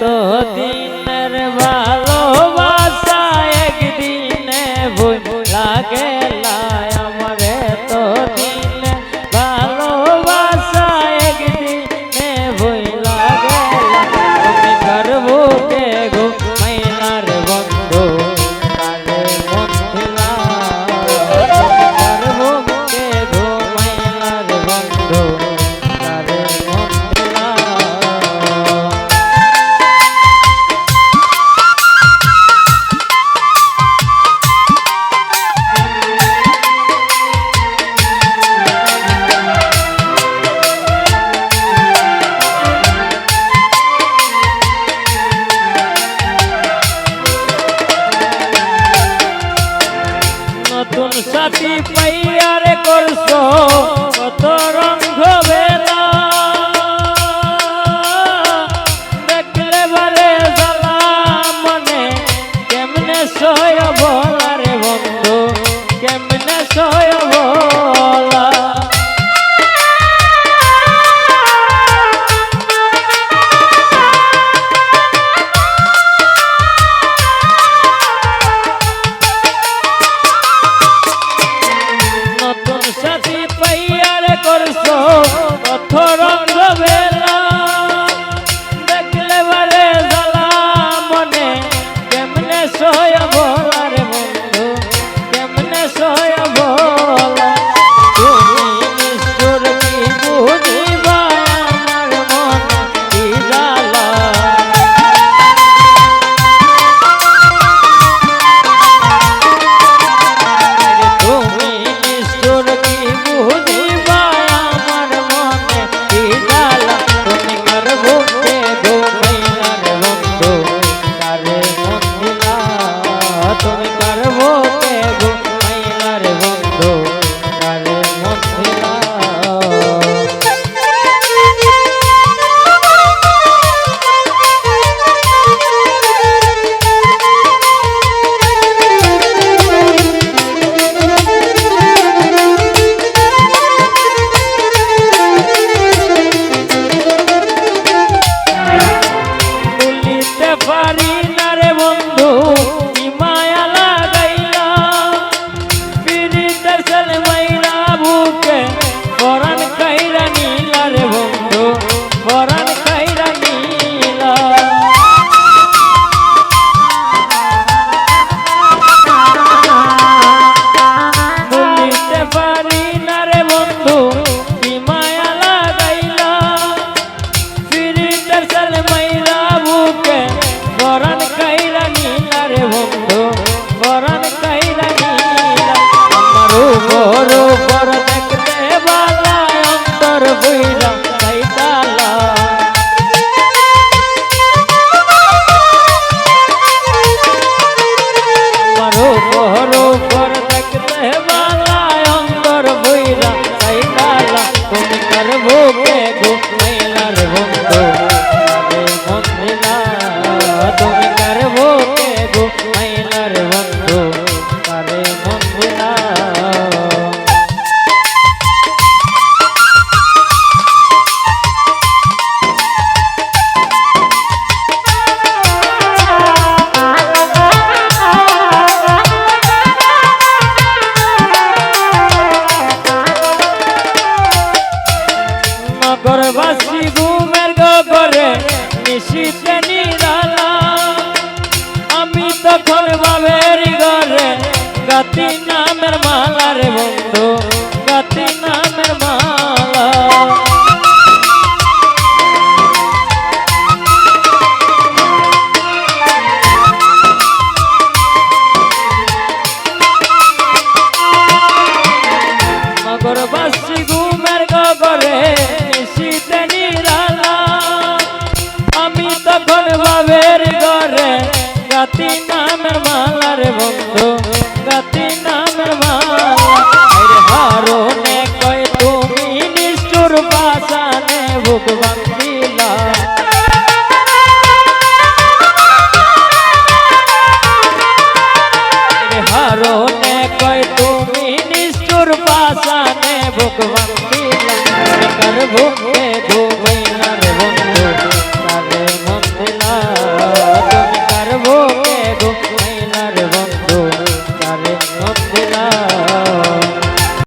তো দিনের ভালোবাসা একদিনে ভুল লাগে আমারে তো দিনে ভালোবাসা একদিনে ভুল লাগে আমি করব কে গো মাইনার বন্ধু? Oh সাথী পাইয়ার করছ? ঘুমের গরে নিশিতে নিরালা। আমি তখন বাবের ঘরে গাতি নামের মালা রে বন্ধু।